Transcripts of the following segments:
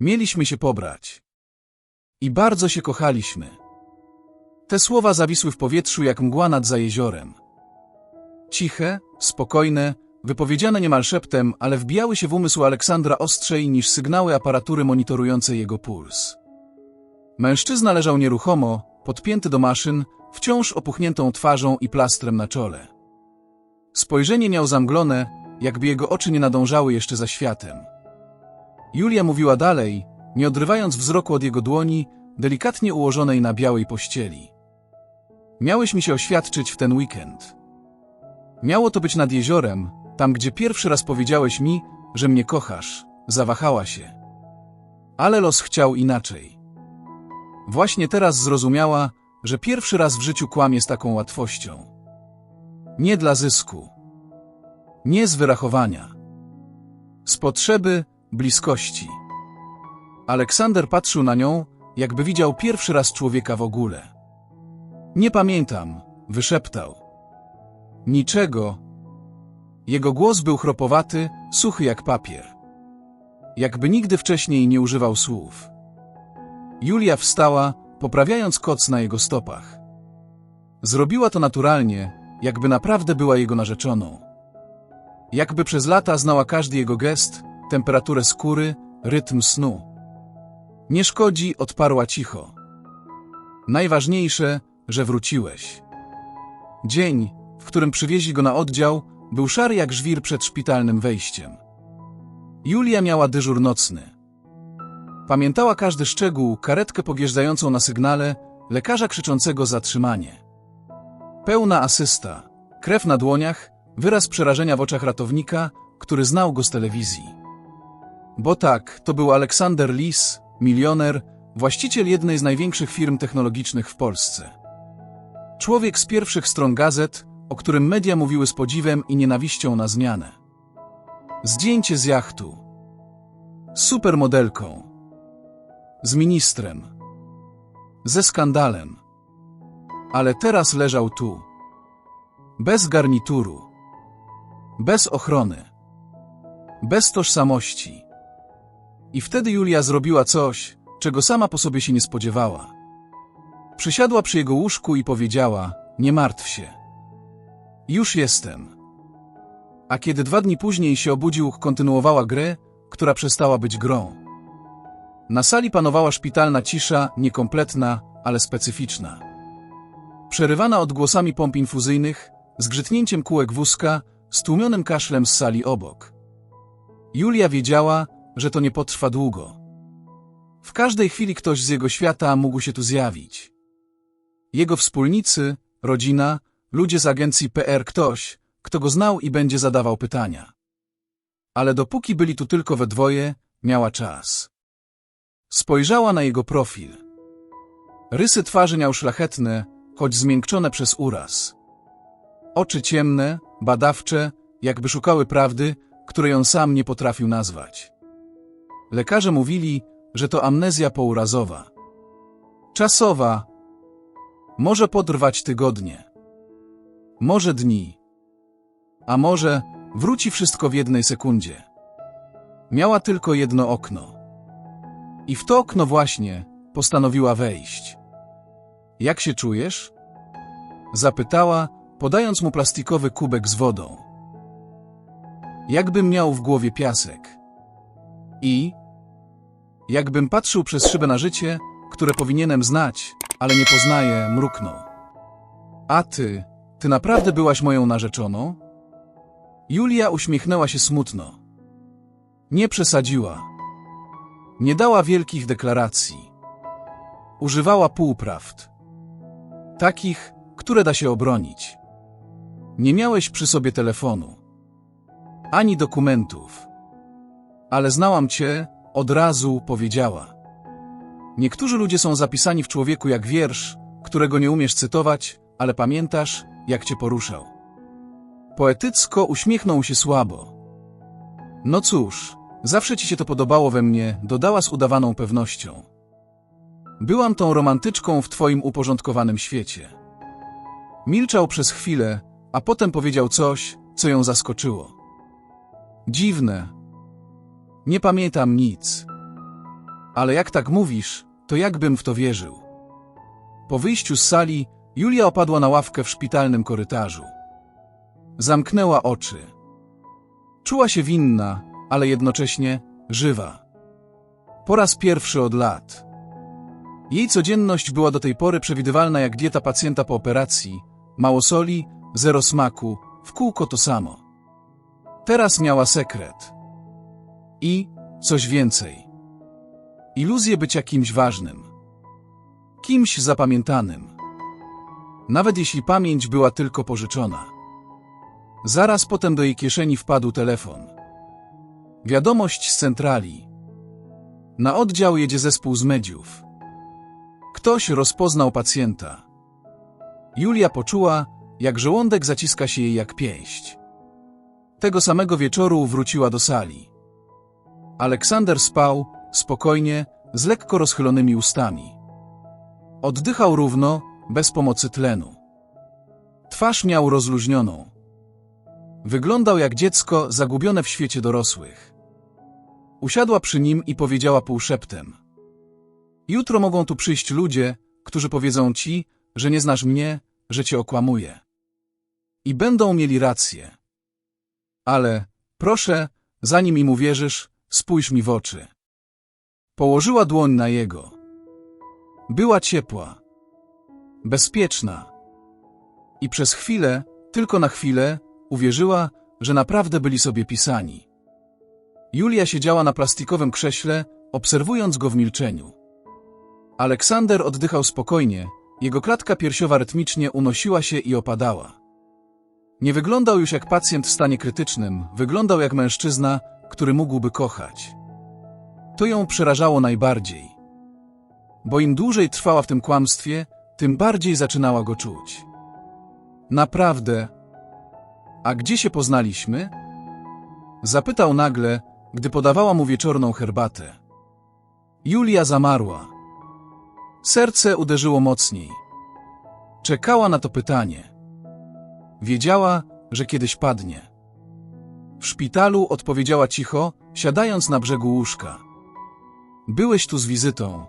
Mieliśmy się pobrać. I bardzo się kochaliśmy. Te słowa zawisły w powietrzu jak mgła nad za jeziorem. Ciche, spokojne, wypowiedziane niemal szeptem, ale wbijały się w umysł Aleksandra ostrzej niż sygnały aparatury monitorującej jego puls. Mężczyzna leżał nieruchomo, podpięty do maszyn, wciąż opuchniętą twarzą i plastrem na czole. Spojrzenie miał zamglone, jakby jego oczy nie nadążały jeszcze za światem. Julia mówiła dalej, nie odrywając wzroku od jego dłoni, delikatnie ułożonej na białej pościeli. Miałeś mi się oświadczyć w ten weekend. Miało to być nad jeziorem, tam gdzie pierwszy raz powiedziałeś mi, że mnie kochasz. Zawahała się. Ale los chciał inaczej. Właśnie teraz zrozumiała, że pierwszy raz w życiu kłamie z taką łatwością. Nie dla zysku. Nie z wyrachowania. Z potrzeby bliskości. Aleksander patrzył na nią, jakby widział pierwszy raz człowieka w ogóle. Nie pamiętam, wyszeptał. Niczego. Jego głos był chropowaty, suchy jak papier. Jakby nigdy wcześniej nie używał słów. Julia wstała, poprawiając koc na jego stopach. Zrobiła to naturalnie, jakby naprawdę była jego narzeczoną. Jakby przez lata znała każdy jego gest, temperaturę skóry, rytm snu. Nie szkodzi, odparła cicho. Najważniejsze, że wróciłeś. Dzień, w którym przywieźli go na oddział, był szary jak żwir przed szpitalnym wejściem. Julia miała dyżur nocny. Pamiętała każdy szczegół, karetkę podjeżdżającą na sygnale, lekarza krzyczącego zatrzymanie. Pełna asysta, krew na dłoniach, wyraz przerażenia w oczach ratownika, który znał go z telewizji. Bo tak, to był Aleksander Lis, milioner, właściciel jednej z największych firm technologicznych w Polsce. Człowiek z pierwszych stron gazet, o którym media mówiły z podziwem i nienawiścią na zmianę. Zdjęcie z jachtu. Supermodelką. Z ministrem. Ze skandalem. Ale teraz leżał tu. Bez garnituru. Bez ochrony. Bez tożsamości. I wtedy Julia zrobiła coś, czego sama po sobie się nie spodziewała. Przysiadła przy jego łóżku i powiedziała: Nie martw się. Już jestem. A kiedy dwa dni później się obudził, kontynuowała grę, która przestała być grą. Na sali panowała szpitalna cisza, niekompletna, ale specyficzna. Przerywana odgłosami pomp infuzyjnych, zgrzytnięciem kółek wózka, stłumionym kaszlem z sali obok. Julia wiedziała, że to nie potrwa długo. W każdej chwili ktoś z jego świata mógł się tu zjawić. Jego wspólnicy, rodzina, ludzie z agencji PR, ktoś, kto go znał i będzie zadawał pytania. Ale dopóki byli tu tylko we dwoje, miała czas. Spojrzała na jego profil. Rysy twarzy miał szlachetne, choć zmiękczone przez uraz. Oczy ciemne, badawcze, jakby szukały prawdy, której on sam nie potrafił nazwać. Lekarze mówili, że to amnezja pourazowa. Czasowa. Może potrwać tygodnie. Może dni. A może wróci wszystko w jednej sekundzie. Miała tylko jedno okno. I w to okno właśnie postanowiła wejść. Jak się czujesz? Zapytała, podając mu plastikowy kubek z wodą. Jakbym miał w głowie piasek. I jakbym patrzył przez szybę na życie, które powinienem znać, ale nie poznaję, mruknął. A ty, ty naprawdę byłaś moją narzeczoną? Julia uśmiechnęła się smutno. Nie przesadziła. Nie dała wielkich deklaracji. Używała półprawd. Takich, które da się obronić. Nie miałeś przy sobie telefonu. Ani dokumentów. Ale znałam cię, od razu powiedziała. Niektórzy ludzie są zapisani w człowieku jak wiersz, którego nie umiesz cytować, ale pamiętasz, jak cię poruszał. Poetycko uśmiechnął się słabo. No cóż, zawsze ci się to podobało we mnie, dodała z udawaną pewnością. Byłam tą romantyczką w twoim uporządkowanym świecie. Milczał przez chwilę, a potem powiedział coś, co ją zaskoczyło. Dziwne. Nie pamiętam nic. Ale jak tak mówisz, to jakbym w to wierzył. Po wyjściu z sali, Julia opadła na ławkę w szpitalnym korytarzu. Zamknęła oczy. Czuła się winna, ale jednocześnie żywa. Po raz pierwszy od lat. Jej codzienność była do tej pory przewidywalna jak dieta pacjenta po operacji. Mało soli, zero smaku, w kółko to samo. Teraz miała sekret. I coś więcej. Iluzję bycia kimś ważnym. Kimś zapamiętanym. Nawet jeśli pamięć była tylko pożyczona. Zaraz potem do jej kieszeni wpadł telefon. Wiadomość z centrali. Na oddział jedzie zespół z mediów. Ktoś rozpoznał pacjenta. Julia poczuła, jak żołądek zaciska się jej jak pięść. Tego samego wieczoru wróciła do sali. Aleksander spał, spokojnie, z lekko rozchylonymi ustami. Oddychał równo, bez pomocy tlenu. Twarz miał rozluźnioną. Wyglądał jak dziecko zagubione w świecie dorosłych. Usiadła przy nim i powiedziała półszeptem. Jutro mogą tu przyjść ludzie, którzy powiedzą ci, że nie znasz mnie, że cię okłamuję. I będą mieli rację. Ale, proszę, zanim im uwierzysz, spójrz mi w oczy. Położyła dłoń na jego. Była ciepła. Bezpieczna. I przez chwilę, tylko na chwilę, uwierzyła, że naprawdę byli sobie pisani. Julia siedziała na plastikowym krześle, obserwując go w milczeniu. Aleksander oddychał spokojnie, jego klatka piersiowa rytmicznie unosiła się i opadała. Nie wyglądał już jak pacjent w stanie krytycznym, wyglądał jak mężczyzna, który mógłby kochać. To ją przerażało najbardziej. Bo im dłużej trwała w tym kłamstwie, tym bardziej zaczynała go czuć. Naprawdę. A gdzie się poznaliśmy? Zapytał nagle, gdy podawała mu wieczorną herbatę. Julia zamarła. Serce uderzyło mocniej. Czekała na to pytanie. Wiedziała, że kiedyś padnie. W szpitalu odpowiedziała cicho, siadając na brzegu łóżka. Byłeś tu z wizytą.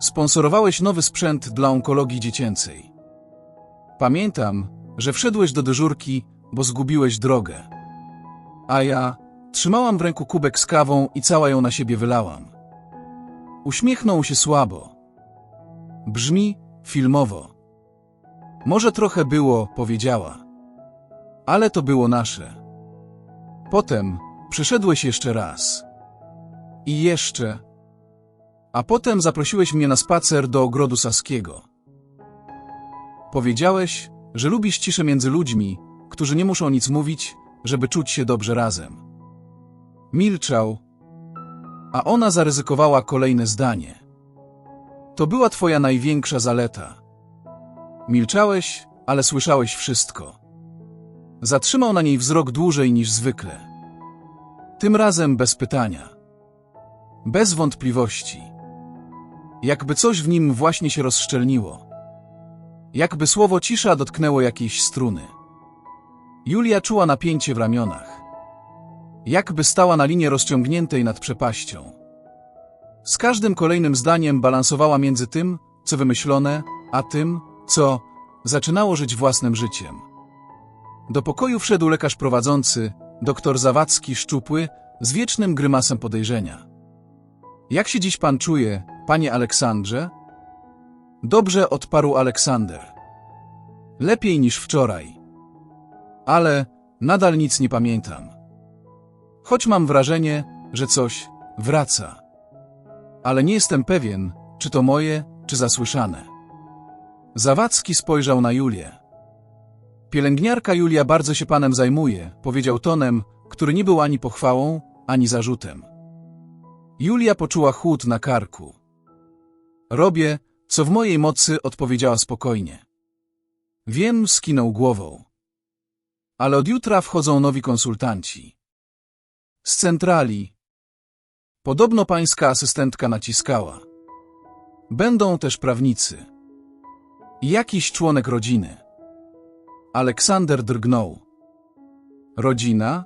Sponsorowałeś nowy sprzęt dla onkologii dziecięcej. Pamiętam, że wszedłeś do dyżurki, bo zgubiłeś drogę. A ja trzymałam w ręku kubek z kawą i cała ją na siebie wylałam. Uśmiechnął się słabo. Brzmi filmowo. Może trochę było, powiedziała. Ale to było nasze. Potem przyszedłeś jeszcze raz. I jeszcze. A potem zaprosiłeś mnie na spacer do ogrodu saskiego. Powiedziałeś, że lubisz ciszę między ludźmi, którzy nie muszą nic mówić, żeby czuć się dobrze razem. Milczał, a ona zaryzykowała kolejne zdanie. To była twoja największa zaleta. Milczałeś, ale słyszałeś wszystko. Zatrzymał na niej wzrok dłużej niż zwykle. Tym razem bez pytania. Bez wątpliwości. Jakby coś w nim właśnie się rozszczelniło. Jakby słowo cisza dotknęło jakiejś struny. Julia czuła napięcie w ramionach. Jakby stała na linie rozciągniętej nad przepaścią. Z każdym kolejnym zdaniem balansowała między tym, co wymyślone, a tym, co zaczynało żyć własnym życiem. Do pokoju wszedł lekarz prowadzący, doktor Zawadzki szczupły, z wiecznym grymasem podejrzenia. Jak się dziś pan czuje, panie Aleksandrze? Dobrze odparł Aleksander. Lepiej niż wczoraj. Ale nadal nic nie pamiętam. Choć mam wrażenie, że coś wraca. Ale nie jestem pewien, czy to moje, czy zasłyszane. Zawadzki spojrzał na Julię. Pielęgniarka Julia bardzo się panem zajmuje, powiedział tonem, który nie był ani pochwałą, ani zarzutem. Julia poczuła chłód na karku. Robię, co w mojej mocy, odpowiedziała spokojnie. Wiem, skinął głową. Ale od jutra wchodzą nowi konsultanci. Z centrali. Podobno pańska asystentka naciskała. Będą też prawnicy. Jakiś członek rodziny. Aleksander drgnął. Rodzina?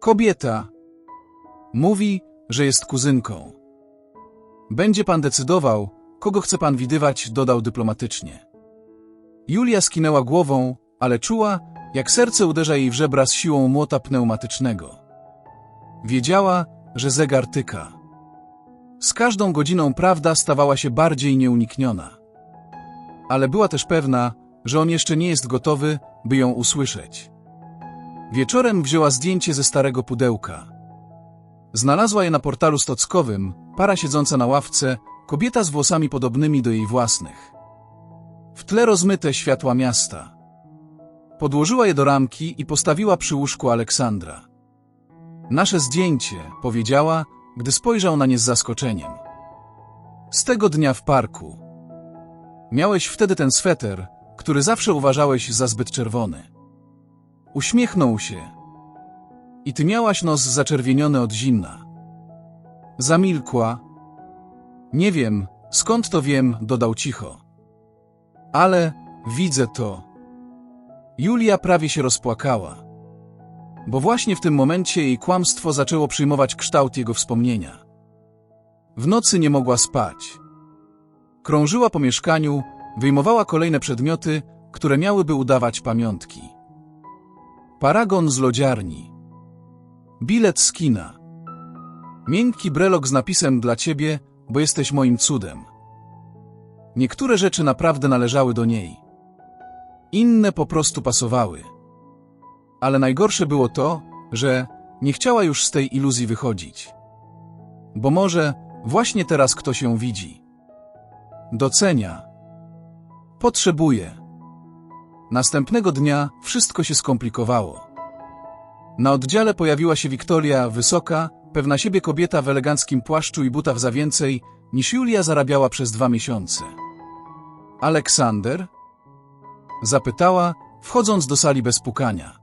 Kobieta. Mówi, że jest kuzynką. Będzie pan decydował, kogo chce pan widywać, dodał dyplomatycznie. Julia skinęła głową, ale czuła, jak serce uderza jej w żebra z siłą młota pneumatycznego. Wiedziała, że zegar tyka. Z każdą godziną prawda stawała się bardziej nieunikniona. Ale była też pewna, że on jeszcze nie jest gotowy, by ją usłyszeć. Wieczorem wzięła zdjęcie ze starego pudełka. Znalazła je na portalu stockowym, para siedząca na ławce, kobieta z włosami podobnymi do jej własnych. W tle rozmyte światła miasta. Podłożyła je do ramki i postawiła przy łóżku Aleksandra. Nasze zdjęcie, powiedziała, gdy spojrzał na nie z zaskoczeniem. Z tego dnia w parku. Miałeś wtedy ten sweter, który zawsze uważałeś za zbyt czerwony. Uśmiechnął się. I ty miałaś nos zaczerwieniony od zimna. Zamilkła. Nie wiem, skąd to wiem, dodał cicho. Ale widzę to. Julia prawie się rozpłakała. Bo właśnie w tym momencie jej kłamstwo zaczęło przyjmować kształt jego wspomnienia. W nocy nie mogła spać. Krążyła po mieszkaniu, wyjmowała kolejne przedmioty, które miałyby udawać pamiątki. Paragon z lodziarni. Bilet z kina. Miękki brelok z napisem dla ciebie, bo jesteś moim cudem. Niektóre rzeczy naprawdę należały do niej. Inne po prostu pasowały. Ale najgorsze było to, że nie chciała już z tej iluzji wychodzić. Bo może właśnie teraz ktoś ją widzi. Docenia. Potrzebuje. Następnego dnia wszystko się skomplikowało. Na oddziale pojawiła się Wiktoria, wysoka, pewna siebie kobieta w eleganckim płaszczu i butach za więcej, niż Julia zarabiała przez dwa miesiące. Aleksander? Zapytała, wchodząc do sali bez pukania.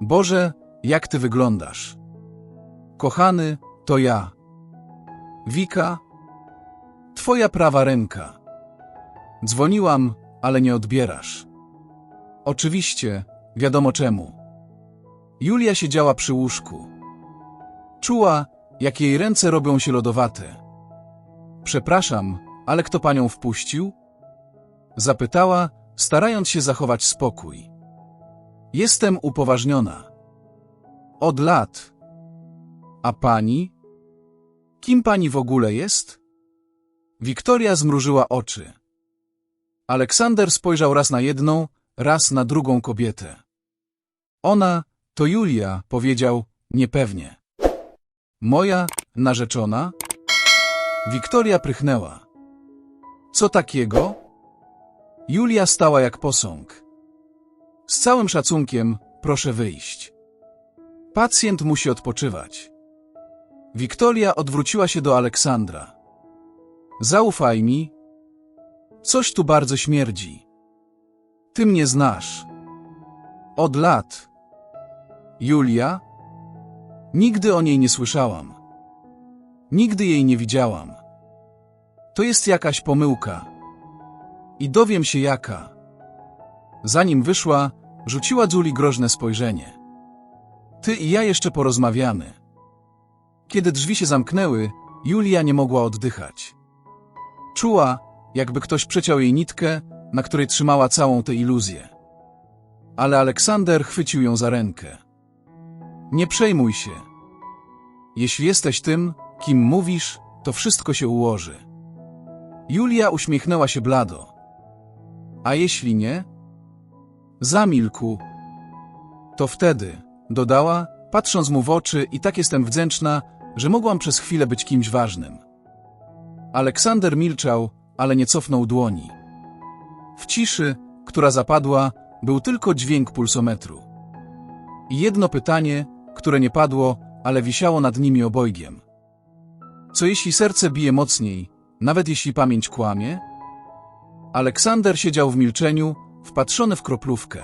Boże, jak ty wyglądasz? Kochany, to ja. Wika? Twoja prawa ręka. Dzwoniłam, ale nie odbierasz. Oczywiście, wiadomo czemu. Julia siedziała przy łóżku. Czuła, jak jej ręce robią się lodowate. Przepraszam, ale kto panią wpuścił? Zapytała, starając się zachować spokój. Jestem upoważniona. Od lat. A pani? Kim pani w ogóle jest? Wiktoria zmrużyła oczy. Aleksander spojrzał raz na jedną, raz na drugą kobietę. Ona to Julia, powiedział niepewnie. Moja narzeczona? Wiktoria prychnęła. Co takiego? Julia stała jak posąg. Z całym szacunkiem, proszę wyjść. Pacjent musi odpoczywać. Wiktoria odwróciła się do Aleksandra. Zaufaj mi. Coś tu bardzo śmierdzi. Ty mnie znasz. Od lat. Julia? Nigdy o niej nie słyszałam. Nigdy jej nie widziałam. To jest jakaś pomyłka. I dowiem się jaka. Zanim wyszła, rzuciła Zuli groźne spojrzenie. Ty i ja jeszcze porozmawiamy. Kiedy drzwi się zamknęły, Julia nie mogła oddychać. Czuła, jakby ktoś przeciął jej nitkę, na której trzymała całą tę iluzję. Ale Aleksander chwycił ją za rękę. Nie przejmuj się. Jeśli jesteś tym, kim mówisz, to wszystko się ułoży. Julia uśmiechnęła się blado. A jeśli nie? Zamilkł. To wtedy, dodała, patrząc mu w oczy i tak jestem wdzięczna, że mogłam przez chwilę być kimś ważnym. Aleksander milczał, ale nie cofnął dłoni. W ciszy, która zapadła, był tylko dźwięk pulsometru. I jedno pytanie, które nie padło, ale wisiało nad nimi obojgiem. Co jeśli serce bije mocniej, nawet jeśli pamięć kłamie? Aleksander siedział w milczeniu, wpatrzony w kroplówkę.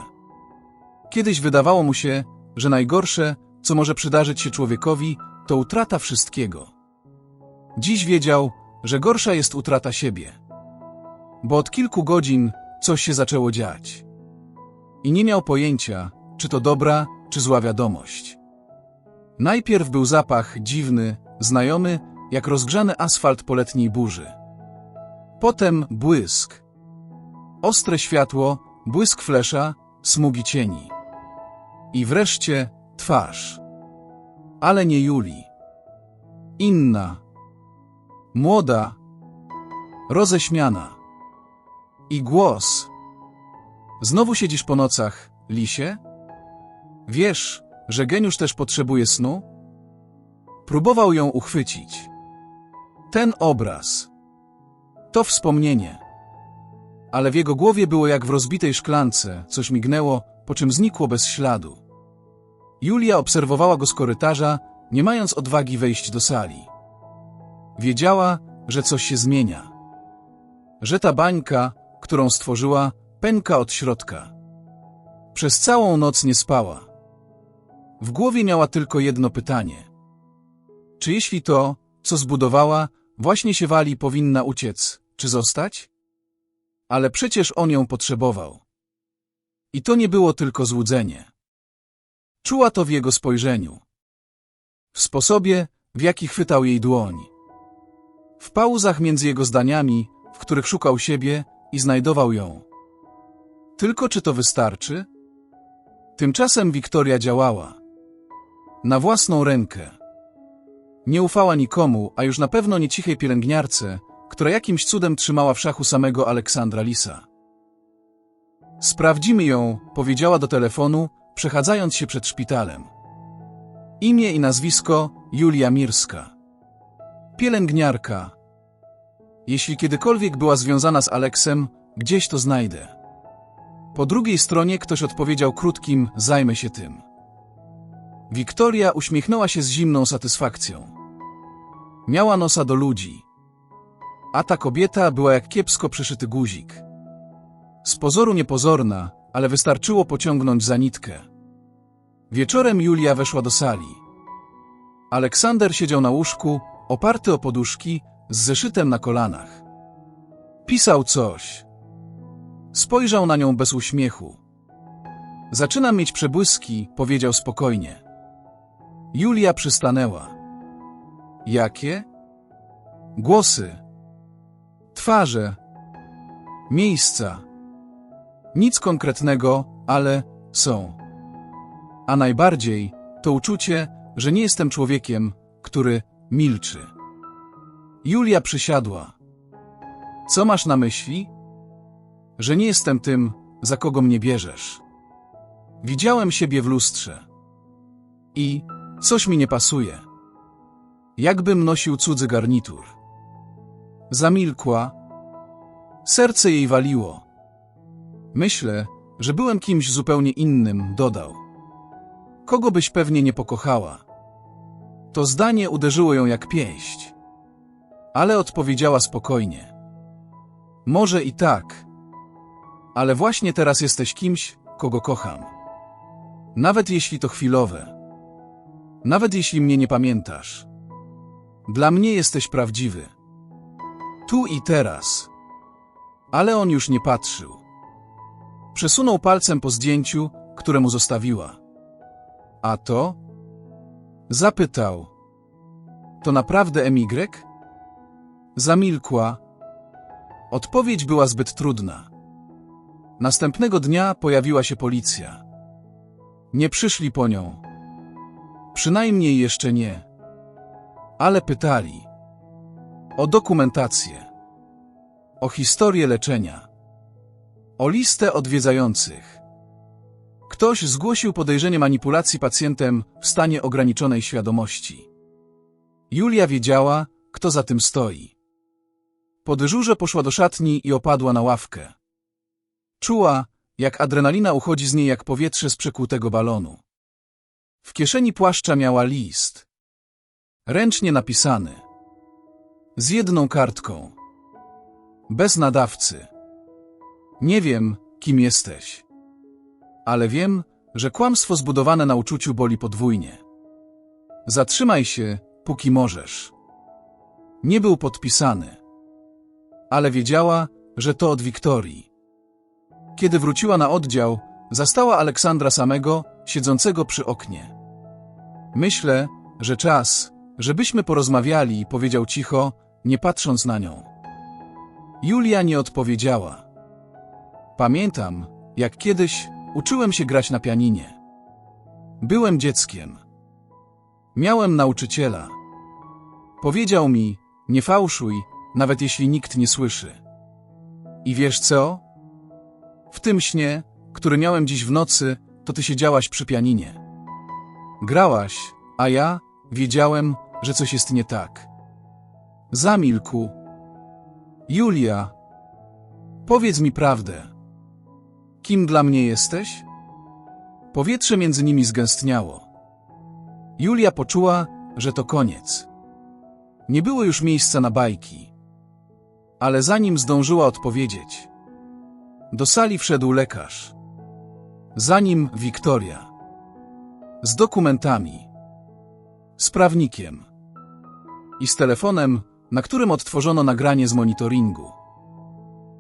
Kiedyś wydawało mu się, że najgorsze, co może przydarzyć się człowiekowi, to utrata wszystkiego. Dziś wiedział, że gorsza jest utrata siebie. Bo od kilku godzin coś się zaczęło dziać. I nie miał pojęcia, czy to dobra, czy zła wiadomość. Najpierw był zapach dziwny, znajomy, jak rozgrzany asfalt po letniej burzy. Potem błysk. Ostre światło, błysk flesza, smugi cieni. I wreszcie twarz. Ale nie Julii. Inna. Młoda. Roześmiana. I głos. Znowu siedzisz po nocach, lisie? Wiesz, że geniusz też potrzebuje snu? Próbował ją uchwycić. Ten obraz. To wspomnienie. Ale w jego głowie było jak w rozbitej szklance, coś mignęło, po czym znikło bez śladu. Julia obserwowała go z korytarza, nie mając odwagi wejść do sali. Wiedziała, że coś się zmienia. Że ta bańka, którą stworzyła, pęka od środka. Przez całą noc nie spała. W głowie miała tylko jedno pytanie. Czy jeśli to, co zbudowała, właśnie się wali, powinna uciec, czy zostać? Ale przecież on ją potrzebował. I to nie było tylko złudzenie. Czuła to w jego spojrzeniu. W sposobie, w jaki chwytał jej dłoń. W pauzach między jego zdaniami, w których szukał siebie i znajdował ją. Tylko czy to wystarczy? Tymczasem Wiktoria działała. Na własną rękę. Nie ufała nikomu, a już na pewno nie cichej pielęgniarce, która jakimś cudem trzymała w szachu samego Aleksandra Lisa. Sprawdzimy ją, powiedziała do telefonu, przechadzając się przed szpitalem. Imię i nazwisko Julia Mirska. Pielęgniarka. Jeśli kiedykolwiek była związana z Aleksem, gdzieś to znajdę. Po drugiej stronie ktoś odpowiedział krótkim, zajmę się tym. Wiktoria uśmiechnęła się z zimną satysfakcją. Miała nosa do ludzi. A ta kobieta była jak kiepsko przyszyty guzik. Z pozoru niepozorna, ale wystarczyło pociągnąć za nitkę. Wieczorem Julia weszła do sali. Aleksander siedział na łóżku, oparty o poduszki, z zeszytem na kolanach. Pisał coś. Spojrzał na nią bez uśmiechu. Zaczynam mieć przebłyski, powiedział spokojnie. Julia przystanęła. Jakie? Głosy. Twarze. Miejsca. Nic konkretnego, ale są. A najbardziej to uczucie, że nie jestem człowiekiem, który milczy. Julia przysiadła. Co masz na myśli? Że nie jestem tym, za kogo mnie bierzesz. Widziałem siebie w lustrze. I coś mi nie pasuje. Jakbym nosił cudzy garnitur. Zamilkła. Serce jej waliło. Myślę, że byłem kimś zupełnie innym, dodał. Kogo byś pewnie nie pokochała? To zdanie uderzyło ją jak pięść. Ale odpowiedziała spokojnie. Może i tak. Ale właśnie teraz jesteś kimś, kogo kocham. Nawet jeśli to chwilowe. Nawet jeśli mnie nie pamiętasz. Dla mnie jesteś prawdziwy. Tu i teraz. Ale on już nie patrzył. Przesunął palcem po zdjęciu, które mu zostawiła. A to? Zapytał. To naprawdę MY? Zamilkła. Odpowiedź była zbyt trudna. Następnego dnia pojawiła się policja. Nie przyszli po nią. Przynajmniej jeszcze nie. Ale pytali. O dokumentację. O historię leczenia. O listę odwiedzających. Ktoś zgłosił podejrzenie manipulacji pacjentem w stanie ograniczonej świadomości. Julia wiedziała, kto za tym stoi. Po dyżurze poszła do szatni i opadła na ławkę. Czuła, jak adrenalina uchodzi z niej jak powietrze z przekłutego balonu. W kieszeni płaszcza miała list. Ręcznie napisany. Z jedną kartką. Bez nadawcy. Nie wiem, kim jesteś. Ale wiem, że kłamstwo zbudowane na uczuciu boli podwójnie. Zatrzymaj się, póki możesz. Nie był podpisany. Ale wiedziała, że to od Wiktorii. Kiedy wróciła na oddział, zastała Aleksandra samego, siedzącego przy oknie. Myślę, że czas, żebyśmy porozmawiali, powiedział cicho, nie patrząc na nią. Julia nie odpowiedziała. Pamiętam, jak kiedyś uczyłem się grać na pianinie. Byłem dzieckiem. Miałem nauczyciela. Powiedział mi, nie fałszuj, nawet jeśli nikt nie słyszy. I wiesz co? W tym śnie, który miałem dziś w nocy, to ty siedziałaś przy pianinie. Grałaś, a ja wiedziałem, że coś jest nie tak. Zamilkł. Julia, powiedz mi prawdę. Kim dla mnie jesteś? Powietrze między nimi zgęstniało. Julia poczuła, że to koniec. Nie było już miejsca na bajki. Ale zanim zdążyła odpowiedzieć, do sali wszedł lekarz. Za nim Wiktoria. Z dokumentami. Z prawnikiem. I z telefonem, na którym odtworzono nagranie z monitoringu.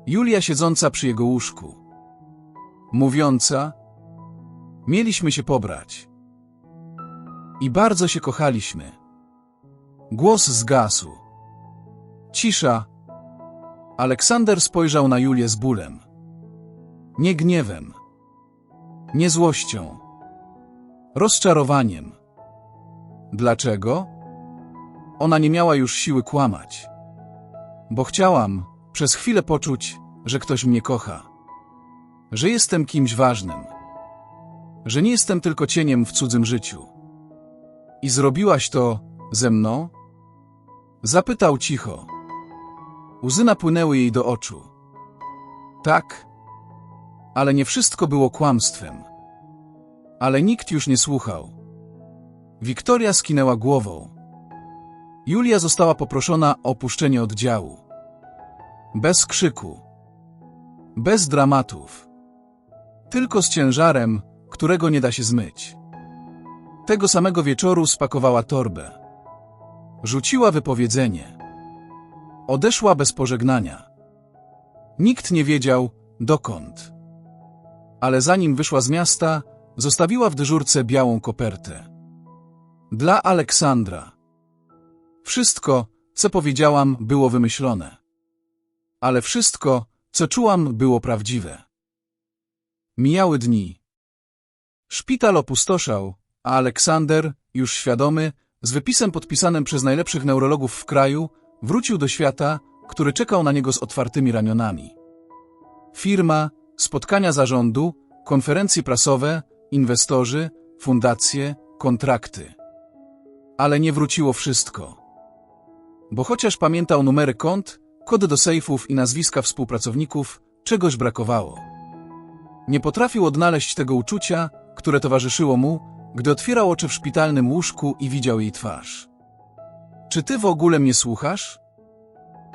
Julia siedząca przy jego łóżku. Mówiąca, mieliśmy się pobrać. I bardzo się kochaliśmy. Głos zgasł. Cisza. Aleksander spojrzał na Julię z bólem. Nie gniewem. Nie złością. Rozczarowaniem. Dlaczego? Ona nie miała już siły kłamać. Bo chciałam przez chwilę poczuć, że ktoś mnie kocha. Że jestem kimś ważnym. Że nie jestem tylko cieniem w cudzym życiu. I zrobiłaś to ze mną? Zapytał cicho. Łzy napłynęły jej do oczu. Tak, ale nie wszystko było kłamstwem. Ale nikt już nie słuchał. Wiktoria skinęła głową. Julia została poproszona o opuszczenie oddziału. Bez krzyku. Bez dramatów. Tylko z ciężarem, którego nie da się zmyć. Tego samego wieczoru spakowała torbę. Rzuciła wypowiedzenie. Odeszła bez pożegnania. Nikt nie wiedział, dokąd. Ale zanim wyszła z miasta, zostawiła w dyżurce białą kopertę. Dla Aleksandra. Wszystko, co powiedziałam, było wymyślone. Ale wszystko, co czułam, było prawdziwe. Mijały dni. Szpital opustoszał, a Aleksander, już świadomy, z wypisem podpisanym przez najlepszych neurologów w kraju, wrócił do świata, który czekał na niego z otwartymi ramionami. Firma, spotkania zarządu, konferencje prasowe, inwestorzy, fundacje, kontrakty. Ale nie wróciło wszystko. Bo chociaż pamiętał numery kont, kody do sejfów i nazwiska współpracowników, czegoś brakowało. Nie potrafił odnaleźć tego uczucia, które towarzyszyło mu, gdy otwierał oczy w szpitalnym łóżku i widział jej twarz. Czy ty w ogóle mnie słuchasz?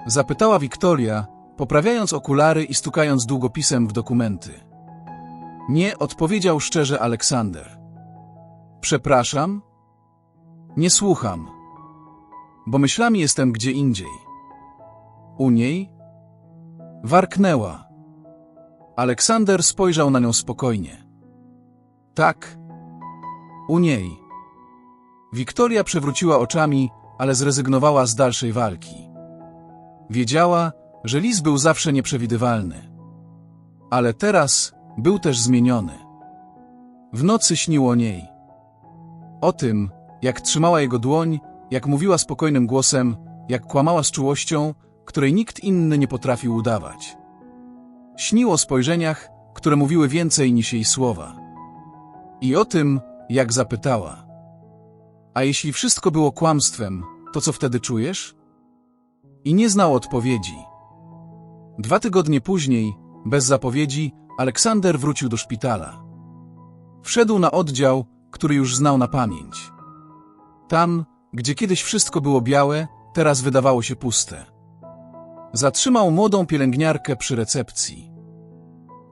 Zapytała Wiktoria, poprawiając okulary i stukając długopisem w dokumenty. Nie, odpowiedział szczerze Aleksander. Przepraszam? Nie słucham. Bo myślami jestem gdzie indziej. U niej? Warknęła. Aleksander spojrzał na nią spokojnie. Tak. U niej. Wiktoria przewróciła oczami, ale zrezygnowała z dalszej walki. Wiedziała, że lis był zawsze nieprzewidywalny. Ale teraz był też zmieniony. W nocy śnił o niej. O tym, jak trzymała jego dłoń, jak mówiła spokojnym głosem, jak kłamała z czułością, której nikt inny nie potrafił udawać. Śnił o spojrzeniach, które mówiły więcej niż jej słowa. I o tym, jak zapytała. A jeśli wszystko było kłamstwem, to co wtedy czujesz? I nie znał odpowiedzi. Dwa tygodnie później, bez zapowiedzi, Aleksander wrócił do szpitala. Wszedł na oddział, który już znał na pamięć. Tam, gdzie kiedyś wszystko było białe, teraz wydawało się puste. Zatrzymał młodą pielęgniarkę przy recepcji.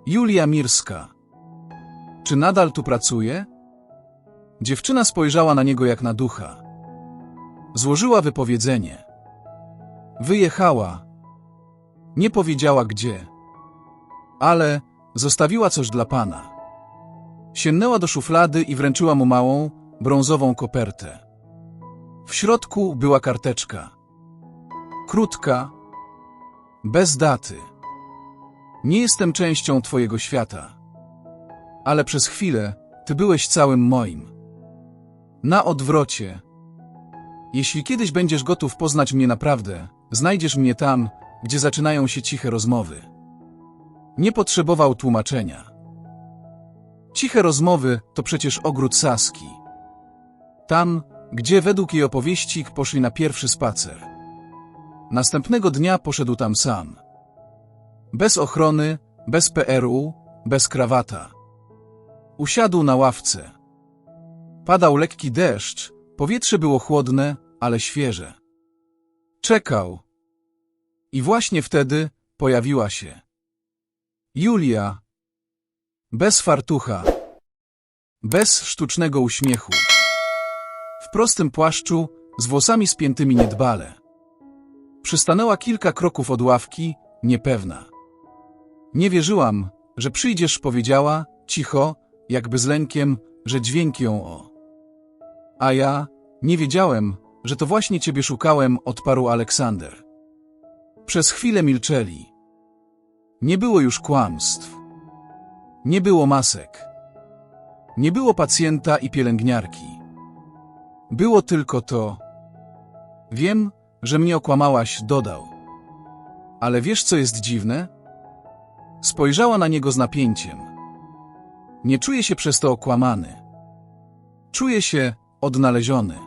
Julia Mirska. Czy nadal tu pracuje? Dziewczyna spojrzała na niego jak na ducha. Złożyła wypowiedzenie. Wyjechała. Nie powiedziała gdzie. Ale zostawiła coś dla pana. Sięgnęła do szuflady i wręczyła mu małą, brązową kopertę. W środku była karteczka. Krótka, bez daty. Nie jestem częścią twojego świata. Ale przez chwilę ty byłeś całym moim. Na odwrocie. Jeśli kiedyś będziesz gotów poznać mnie naprawdę, znajdziesz mnie tam, gdzie zaczynają się ciche rozmowy. Nie potrzebował tłumaczenia. Ciche rozmowy to przecież ogród Saski. Tam, gdzie według jej opowieści poszli na pierwszy spacer. Następnego dnia poszedł tam sam. Bez ochrony, bez PRU, bez krawata. Usiadł na ławce. Padał lekki deszcz, powietrze było chłodne, ale świeże. Czekał. I właśnie wtedy pojawiła się. Julia. Bez fartucha. Bez sztucznego uśmiechu. W prostym płaszczu, z włosami spiętymi niedbale. Przystanęła kilka kroków od ławki, niepewna. Nie wierzyłam, że przyjdziesz, powiedziała, cicho, jakby z lękiem, że dźwięk ją o. A ja nie wiedziałem, że to właśnie ciebie szukałem, odparł Aleksander. Przez chwilę milczeli. Nie było już kłamstw. Nie było masek. Nie było pacjenta i pielęgniarki. Było tylko to. Wiem, że mnie okłamałaś, dodał. Ale wiesz, co jest dziwne? Spojrzała na niego z napięciem. Nie czuję się przez to okłamany. Czuję się odnaleziony.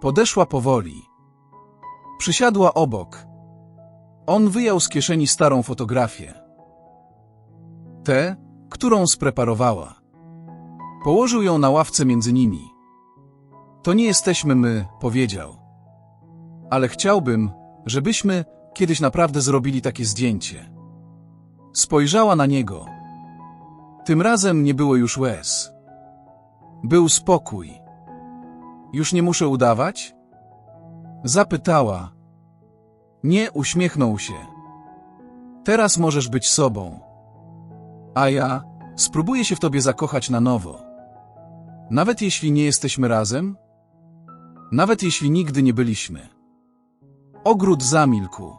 Podeszła powoli. Przysiadła obok. On wyjął z kieszeni starą fotografię. Tę, którą spreparowała. Położył ją na ławce między nimi. To nie jesteśmy my, powiedział. Ale chciałbym, żebyśmy kiedyś naprawdę zrobili takie zdjęcie. Spojrzała na niego. Tym razem nie było już łez. Był spokój. Już nie muszę udawać? Zapytała. Nie uśmiechnął się. Teraz możesz być sobą. A ja spróbuję się w tobie zakochać na nowo. Nawet jeśli nie jesteśmy razem? Nawet jeśli nigdy nie byliśmy. Ogród zamilkł.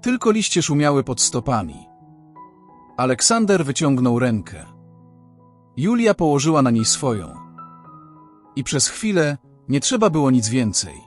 Tylko liście szumiały pod stopami. Aleksander wyciągnął rękę. Julia położyła na niej swoją. I przez chwilę nie trzeba było nic więcej.